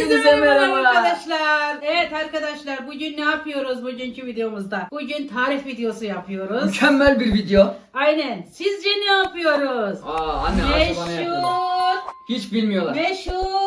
Hepinize merhaba. arkadaşlar. Evet arkadaşlar bugün ne yapıyoruz bugünkü videomuzda? Bugün tarif videosu yapıyoruz. Mükemmel bir video. Aynen. Sizce ne yapıyoruz? Aa anne acaba ne yapıyorlar? Meşhur, Hiç bilmiyorlar. meşhur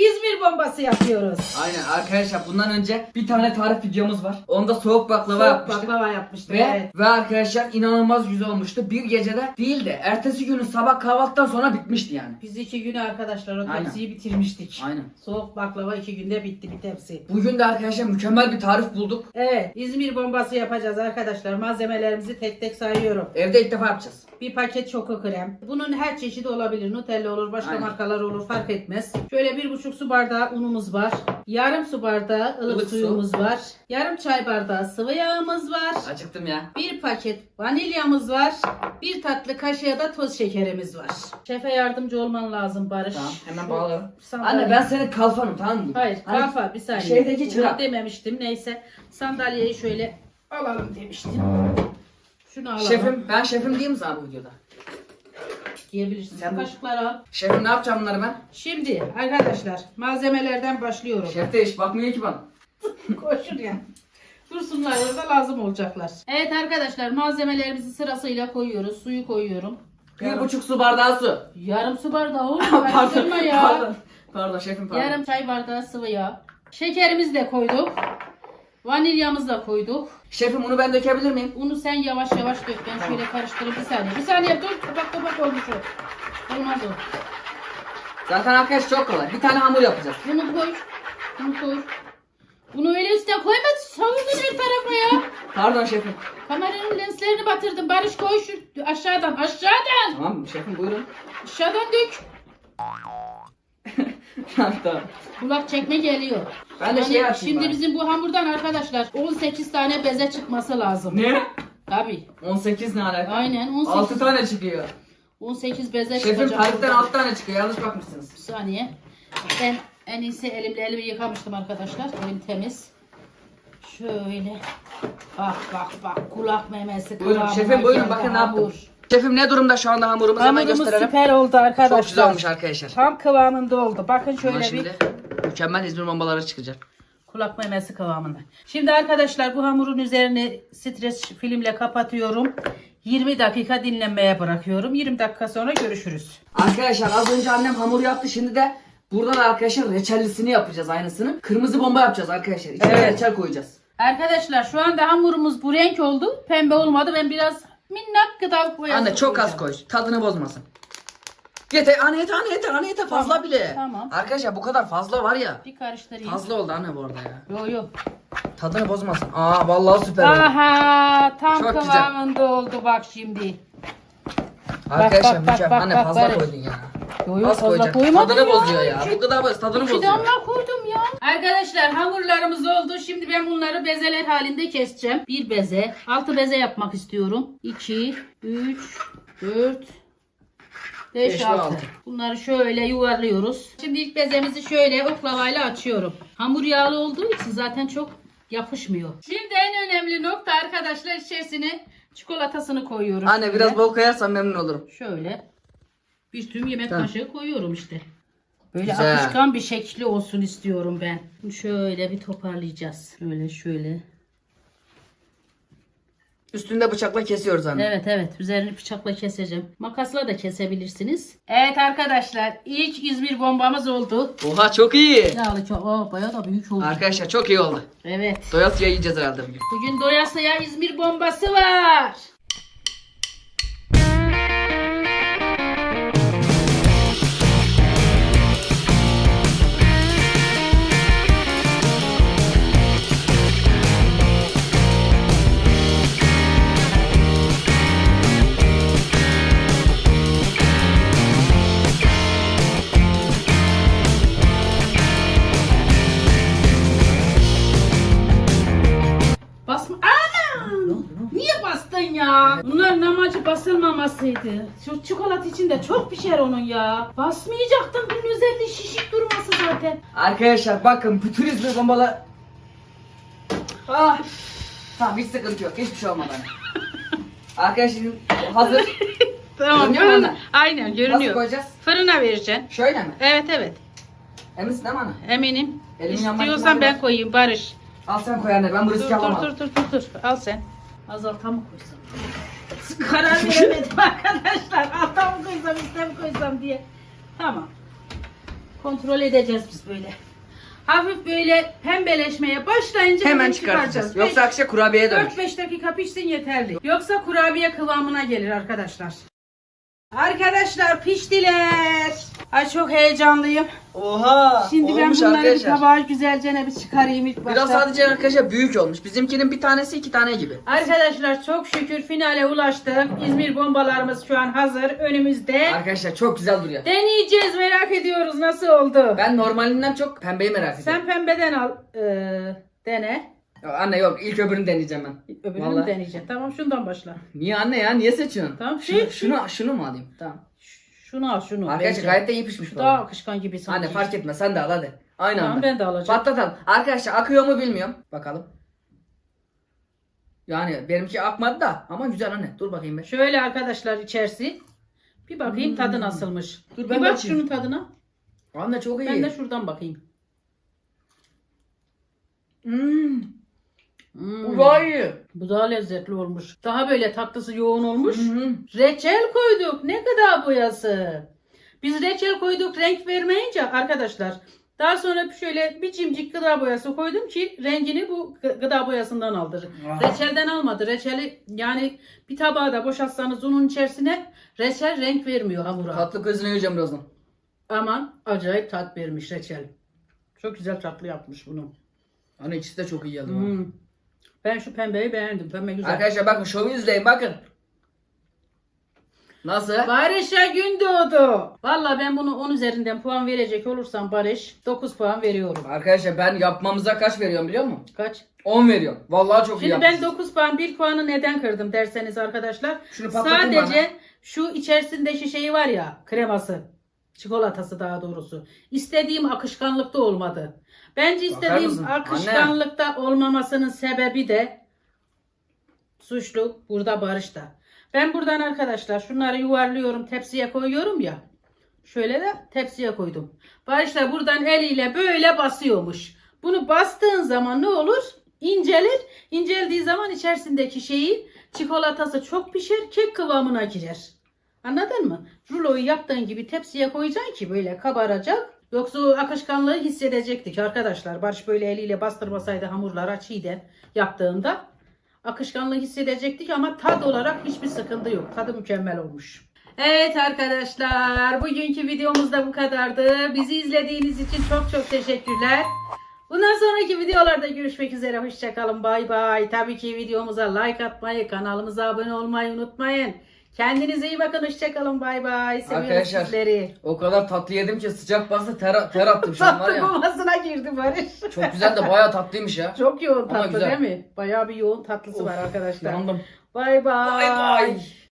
İzmir bombası yapıyoruz. Aynen arkadaşlar bundan önce bir tane tarif videomuz var. Onda soğuk baklava Soğuk yapmıştık. baklava yapmıştık. Ve, Evet. ve arkadaşlar inanılmaz güzel olmuştu. Bir gecede değil de ertesi günün sabah kahvaltıdan sonra bitmişti yani. Biz iki günü arkadaşlar o Aynen. tepsiyi bitirmiştik. Aynen. Soğuk baklava iki günde bitti bir tepsi. Bugün de arkadaşlar mükemmel bir tarif bulduk. Evet İzmir bombası yapacağız arkadaşlar. Malzemelerimizi tek tek sayıyorum. Evde ilk defa yapacağız. Bir paket çoko krem. Bunun her çeşidi olabilir. Nutella olur, başka Aynen. markalar olur fark etmez. Şöyle bir buçuk su bardağı unumuz var. Yarım su bardağı ılık, Ilık su. suyumuz var. Yarım çay bardağı sıvı yağımız var. Acıktım ya. Bir paket vanilyamız var. Bir tatlı kaşığı da toz şekerimiz var. Şefe yardımcı olman lazım Barış. Tamam hemen bağlarım. Anne ben senin kalfanım tamam mı? Hayır Hani kafa bir saniye. Şeydeki çırak. dememiştim neyse. Sandalyeyi şöyle alalım demiştim. Şunu alalım. Şefim ben şefim diyeyim mi sana bu videoda? Diyebilirsin. Sen bu- Kaşıkları al. Şefim ne yapacağım bunları ben? Şimdi arkadaşlar malzemelerden başlıyorum. Şef de hiç bakmıyor ki bana. Koşur ya. Dursunlar orada lazım olacaklar. Evet arkadaşlar malzemelerimizi sırasıyla koyuyoruz. Suyu koyuyorum. Bir buçuk su bardağı su. Yarım su bardağı oğlum pardon, karıştırma ya. pardon. Pardon şefim pardon. Yarım çay bardağı sıvı yağ. Şekerimizi de koyduk. Vanilyamızı da koyduk. Şefim bunu ben dökebilir miyim? Unu sen yavaş yavaş dök. Ben şöyle karıştırayım bir saniye. Bir saniye dur. Tabak tabak olmuş o. Olmaz o. Zaten arkadaş çok kolay. Bir tane hamur yapacağız. Bunu koy. Bunu koy. Bunu öyle üstüne koyma. Savurdun her tarafa ya. Pardon şefim. Kameranın lenslerini batırdım. Barış koy şu aşağıdan. Aşağıdan. Tamam şefim buyurun. Aşağıdan dök. Tamam. Kulak çekme geliyor. Ben de şey Yani yapayım Şimdi bari. bizim bu hamurdan arkadaşlar 18 tane beze çıkması lazım. Ne? Tabii. 18 ne alaka? Aynen 18. 6 tane çıkıyor. 18 beze Şefim çıkacak. tariften buradan. 6 tane çıkıyor. Yanlış bakmışsınız. Bir saniye. Ben en iyisi elimle elimi yıkamıştım arkadaşlar. Elim temiz. Şöyle. Bak bak bak kulak memesi. Buyurun kıvamına şefim buyurun geldi bakın ne hamur. Şefim ne durumda şu anda hamurumuz hemen Hamurumuz gösterelim. süper oldu arkadaşlar. Çok güzel olmuş arkadaşlar. Tam kıvamında oldu. Bakın şöyle şimdi bir mükemmel İzmir bombaları çıkacak. kulak memesi kıvamında. Şimdi arkadaşlar bu hamurun üzerini stres filmle kapatıyorum. 20 dakika dinlenmeye bırakıyorum. 20 dakika sonra görüşürüz. Arkadaşlar az önce annem hamur yaptı. Şimdi de buradan arkadaşlar reçellisini yapacağız aynısını. Kırmızı bomba yapacağız arkadaşlar. İçine Evet. reçel koyacağız. Arkadaşlar şu anda hamurumuz bu renk oldu. Pembe olmadı. Ben biraz minnak gıda boyası Anne çok az koyacağım. koy. Tadını bozmasın. Yeter anne yeter anne yeter anne yeter fazla Tamam, bile. tamam. Arkadaşlar bu kadar fazla var ya. Bir karıştırayım. Fazla oldu anne bu arada ya. Yo yo. Tadını bozmasın. Aa vallahi süper oldu. Aha tam Çok güzel. kıvamında oldu bak şimdi. Arkadaşlar bak, bak, mükemmel. bak, Anne bak, fazla koydun ya. Yo yo Az fazla koyacaksın. koymadım Tadını ya. bozuyor ya. Bu kadar basit tadını İki bozuyor. damla ya. Arkadaşlar hamurlarımız oldu. Şimdi ben bunları bezeler halinde keseceğim. Bir beze. Altı beze yapmak istiyorum. 2, 3, 4, 5, Beş ve 6. altı. Bunları şöyle yuvarlıyoruz. Şimdi ilk bezemizi şöyle oklavayla açıyorum. Hamur yağlı olduğu için zaten çok yapışmıyor. Şimdi en önemli nokta arkadaşlar içerisine çikolatasını koyuyorum. Anne Şöyle. biraz bol koyarsan memnun olurum. Şöyle bir tüm yemek Tamam. kaşığı koyuyorum işte. Böyle Güzel. akışkan bir şekli olsun istiyorum ben. Şöyle bir toparlayacağız. Şöyle şöyle. Üstünde bıçakla kesiyoruz anne. Evet evet üzerini bıçakla keseceğim. Makasla da kesebilirsiniz. Evet arkadaşlar ilk İzmir bombamız oldu. Oha çok iyi. Yağlı çok. Aa, bayağı da büyük oldu. Arkadaşlar çok iyi oldu. Evet. Doyasıya yiyeceğiz herhalde bugün. Bugün doyasıya İzmir bombası var. Basılmamasıydı. Şu çikolata içinde çok pişer onun ya. Basmayacaktın. Bunun üzerinde şişik durması zaten. Arkadaşlar bakın bütün İzmir bombalar... Ah. Tamam hiç sıkıntı yok. Hiçbir şey olmadı anne. Arkadaşlar şimdi hazır. Tamam Görünüyor mu? Aynen Nasıl görünüyor. koyacağız? Fırına vereceksin. Şöyle mi? Evet evet. Eminsin değil mi ana? Eminim. Elimin yanmak İstiyorsan ben koyayım Barış. Al sen koy anne ben bu Dur riski dur alamam. dur dur dur dur. Al sen. Azalta mı koysam? Karar veremedim arkadaşlar. Alta mı koysam üstte mi koysam diye. Tamam. Kontrol edeceğiz biz böyle. Hafif böyle pembeleşmeye başlayınca Hemen çıkartacağız. Yoksa akşam kurabiyeye dönür. 4-5 dakika pişsin yeterli. Yoksa kurabiye kıvamına gelir arkadaşlar. Arkadaşlar piştiler. Ay çok heyecanlıyım. Oha! Şimdi ben olmuş bunları bir arkadaşlar. tabağa güzelce ne bir çıkarayım ilk başta. Biraz sadece arkadaşlar büyük olmuş. Bizimkinin bir tanesi iki tane gibi. Arkadaşlar çok şükür finale ulaştık. İzmir bombalarımız şu an hazır önümüzde. Arkadaşlar çok güzel duruyor. Deneyeceğiz merak ediyoruz nasıl oldu. Ben normalinden çok pembeyi merak ediyorum. Sen pembeden al ee, dene. Anne yok ilk öbürünü deneyeceğim ben. Öbürünü Vallahi. deneyeceksin? Tamam şundan başla. Niye anne ya? Niye seçiyorsun? Tamam, Şunu, şey- şunu, şunu mu alayım? Tamam. Şunu al şunu. Arkadaşlar bence. gayet de iyi pişmiş bu Daha arada. akışkan gibi sanki. Anne fark etme sen de al hadi. Aynı Tamam anda. ben de alacağım. Patlatalım. Arkadaşlar akıyor mu bilmiyorum. Bakalım. Yani benimki akmadı da ama güzel anne. Dur bakayım ben. Şöyle arkadaşlar içerisi. Bir bakayım tadı nasılmış. Dur, bir ben bak bakayım. şunun tadına. Anne çok iyi. Ben de şuradan bakayım. Hmm. Hmm. Bu daha iyi. Bu daha lezzetli olmuş. Daha böyle tatlısı yoğun olmuş. Hı hı. Reçel koyduk. Ne gıda boyası. Biz reçel koyduk renk vermeyince arkadaşlar. Daha sonra şöyle bir cimcik gıda boyası koydum ki rengini bu gı- gıda boyasından aldır. Ah. Reçelden almadı. Reçeli yani bir tabağa da boşaltsanız onun içerisine reçel renk vermiyor hamura. Tatlı kızını yiyeceğim birazdan. Ama acayip tat vermiş reçel. Çok güzel tatlı yapmış bunu. Anne ikisi de çok iyi geldi. bana. Ben şu pembeyi beğendim. Pembe güzel. Arkadaşlar bakın şovu izleyin bakın. Nasıl? Barış'a gün doğdu. Valla ben bunu 10 üzerinden puan verecek olursam Barış 9 puan veriyorum. Arkadaşlar ben yapmamıza kaç veriyorum biliyor musun? Kaç? 10 veriyorum. Vallahi çok iyi Şimdi ben yapmışsınız. 9 puan 1 puanı neden kırdım derseniz arkadaşlar. Şunu Sadece bana. şu içerisindeki şeyi var ya kreması. Çikolatası daha doğrusu. İstediğim akışkanlıkta olmadı. Bence istediğim akışkanlıkta olmamasının sebebi de suçlu burada Barış'ta. Ben buradan arkadaşlar şunları yuvarlıyorum tepsiye koyuyorum ya. Şöyle de tepsiye koydum. Barış da buradan eliyle böyle basıyormuş. Bunu bastığın zaman ne olur? İncelir. İnceldiği zaman içerisindeki şeyi çikolatası çok pişer, kek kıvamına girer. Anladın mı? Ruloyu yaptığın gibi tepsiye koyacaksın ki böyle kabaracak. Yoksa akışkanlığı hissedecektik arkadaşlar. Barış böyle eliyle bastırmasaydı hamurlar çiğden yaptığında akışkanlığı hissedecektik ama tad olarak hiçbir sıkıntı yok. Tadı mükemmel olmuş. Evet arkadaşlar bugünkü videomuz da bu kadardı. Bizi izlediğiniz için çok çok teşekkürler. Bundan sonraki videolarda görüşmek üzere. Hoşçakalın. Bay bay. Tabii ki videomuza like atmayı, kanalımıza abone olmayı unutmayın. Kendinize iyi bakın. Hoşçakalın. Bay bay. Seviyorum Arkadaşlar, sizleri. O kadar tatlı yedim ki sıcak bastı ter, ter attım şu an var Tatlı ya. komasına girdi Barış. Çok güzel de bayağı tatlıymış ya. Çok yoğun Ama tatlı güzel. değil mi? Bayağı bir yoğun tatlısı Of, var arkadaşlar. Yandım. Bay bay. Bay bay.